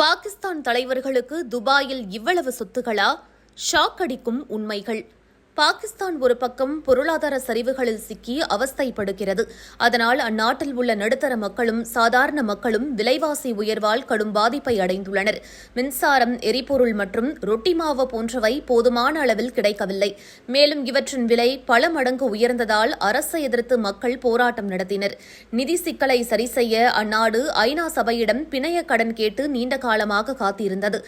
பாகிஸ்தான் தலைவர்களுக்கு துபாயில் இவ்வளவு சொத்துகளா? ஷாக் அடிக்கும் உண்மைகள். பாகிஸ்தான் ஒரு பக்கம் பொருளாதார சரிவுகளில் சிக்கி அவஸ்தைப்படுகிறது. அதனால் அந்நாட்டில் உள்ள நடுத்தர மக்களும் சாதாரண மக்களும் விலைவாசி உயர்வால் கடும் பாதிப்பை அடைந்துள்ளனர். மின்சாரம் எரிபொருள் மற்றும் ரொட்டி மாவு போன்றவை போதுமான அளவில் கிடைக்கவில்லை. மேலும் இவற்றின் விலை பல மடங்கு உயர்ந்ததால் அரசை எதிர்த்து மக்கள் போராட்டம் நடத்தினர். நிதி சிக்கலை சரிசெய்ய அந்நாடு ஐநா சபையிடம் பிணைய கடன் கேட்டு நீண்ட காலமாக காத்திருந்தது.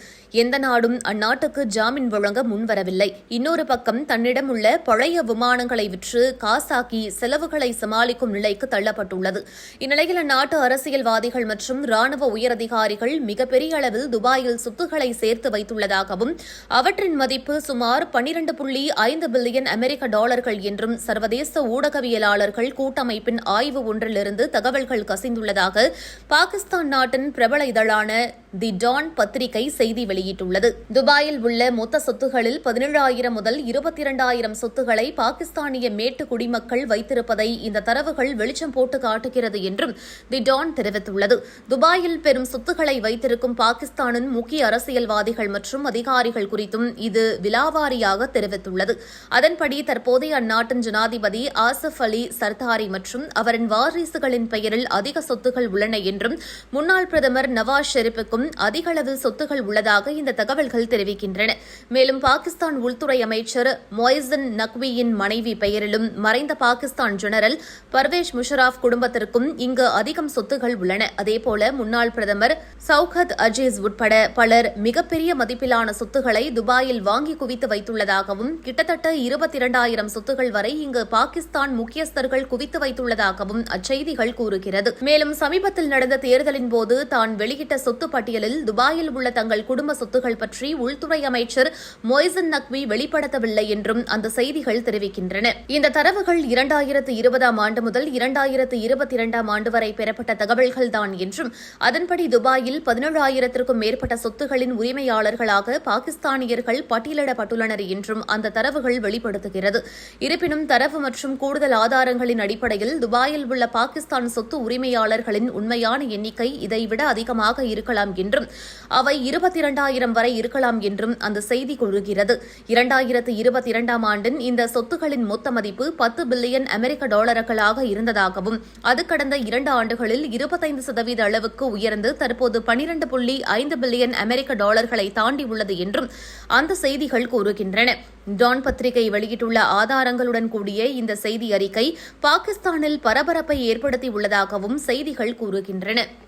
எந்த நாடும் அந்நாட்டுக்கு ஜாமீன் வழங்க முன்வரவில்லை. இன்னொரு பக்கம் தன்னிடம் உள்ள பழைய விமானங்களை விற்று காசாக்கி செலவுகளை சமாளிக்கும் நிலைக்கு தள்ளப்பட்டுள்ளது. இந்நிலையில் அந்நாட்டு அரசியல்வாதிகள் மற்றும் ராணுவ உயரதிகாரிகள் மிகப்பெரிய அளவில் துபாயில் சொத்துக்களை சேர்த்து வைத்துள்ளதாகவும் அவற்றின் மதிப்பு சுமார் பன்னிரண்டு புள்ளி ஐந்து பில்லியன் அமெரிக்க டாலர்கள் என்றும் சர்வதேச ஊடகவியலாளர்கள் கூட்டமைப்பின் ஆய்வு ஒன்றிலிருந்து தகவல்கள் கசிந்துள்ளதாக பாகிஸ்தான் நாட்டின் பிரபல இதழான தி டான் பத்திரிகை செய்தி வெளியிட்டுள்ளது. துபாயில் உள்ள மொத்த சொத்துகளில் பதினேழாயிரம் முதல் இருபத்தி இரண்டு இரண்டாயிரம் சொத்துக்களை பாகிஸ்தானிய மேட்டு குடிமக்கள் வைத்திருப்பதை இந்த தரவுகள் வெளிச்சம் போட்டு காட்டுகிறது என்றும் தி டான் தெரிவித்துள்ளது. துபாயில் பெரும் சொத்துக்களை வைத்திருக்கும் பாகிஸ்தானின் முக்கிய அரசியல்வாதிகள் மற்றும் அதிகாரிகள் குறித்தும் இது விலாவாரியாக தெரிவித்துள்ளது. அதன்படி தற்போதைய அந்நாட்டின் ஜனாதிபதி ஆசப் அலி சர்தாரி மற்றும் அவரின் வாரிசுகளின் பெயரில் அதிக சொத்துகள் உள்ளன என்றும் முன்னாள் பிரதமர் நவாஸ் ஷெரீப்புக்கும் அதிக அளவில் சொத்துகள் உள்ளதாக இந்த தகவல்கள் தெரிவிக்கின்றன. மேலும் பாகிஸ்தான் உள்துறை அமைச்சர் மொய் ஃபைசன் நக்வியின் மனைவி பெயரிலும் மறைந்த பாகிஸ்தான் ஜெனரல் பர்வேஷ் முஷராப் குடும்பத்திற்கும் இங்கு அதிகம் சொத்துகள் உள்ளன. அதேபோல முன்னாள் பிரதமர் சவுகத் அஜீஸ் உட்பட பலர் மிகப்பெரிய மதிப்பிலான சொத்துக்களை துபாயில் வாங்கி குவித்து வைத்துள்ளதாகவும் கிட்டத்தட்ட இருபத்தி இரண்டாயிரம் சொத்துகள் வரை இங்கு பாகிஸ்தான் முக்கியஸ்தர்கள் குவித்து வைத்துள்ளதாகவும் அச்செய்திகள் கூறுகிறது. மேலும் சமீபத்தில் நடந்த தேர்தலின் போது தான் வெளியிட்ட சொத்து பட்டியலில் துபாயில் உள்ள தங்கள் குடும்ப சொத்துகள் பற்றி உள்துறை அமைச்சர் மொய்சன் நக்வி வெளிப்படுத்தவில்லை என்றும் அந்த செய்திகள் தெரிவிக்கின்றன. இந்த தரவுகள் இரண்டாயிரத்து இருபதாம் ஆண்டு முதல் இரண்டாயிரத்து இருபத்தி இரண்டாம் ஆண்டு வரை பெறப்பட்ட தகவல்கள்தான் என்றும் அதன்படி துபாயில் பதினேழாயிரத்திற்கும் மேற்பட்ட சொத்துகளின் உரிமையாளர்களாக பாகிஸ்தானியர்கள் பட்டியலிடப்பட்டுள்ளனர் என்றும் அந்த தரவுகள் வெளிப்படுத்துகிறது. இருப்பினும் தரவு மற்றும் கூடுதல் ஆதாரங்களின் அடிப்படையில் துபாயில் உள்ள பாகிஸ்தான் சொத்து உரிமையாளர்களின் உண்மையான எண்ணிக்கை இதைவிட அதிகமாக இருக்கலாம் என்றும் அவை இருபத்தி இரண்டாயிரம் வரை இருக்கலாம் என்றும் அந்த செய்தி கூறுகிறது. இரண்டாயிரத்து இருபத்தி இரண்டாம் ஆண்டின் இந்த சொத்துகளின் மொத்த மதிப்பு பத்து பில்லியன் அமெரிக்க டாலர்களாக இருந்ததாகவும் அது கடந்த இரண்டு ஆண்டுகளில் இருபத்தைந்து சதவீத அளவுக்கு உயர்ந்து தற்போது பனிரண்டு புள்ளி ஐந்து பில்லியன் அமெரிக்க டாலர்களை தாண்டி உள்ளது என்றும் அந்த செய்திகள் கூறுகின்றன. டான் பத்திரிகை வெளியிட்டுள்ள ஆதாரங்களுடன் கூடிய இந்த செய்தி அறிக்கை பாகிஸ்தானில் பரபரப்பை ஏற்படுத்தியுள்ளதாகவும் செய்திகள் கூறுகின்றன.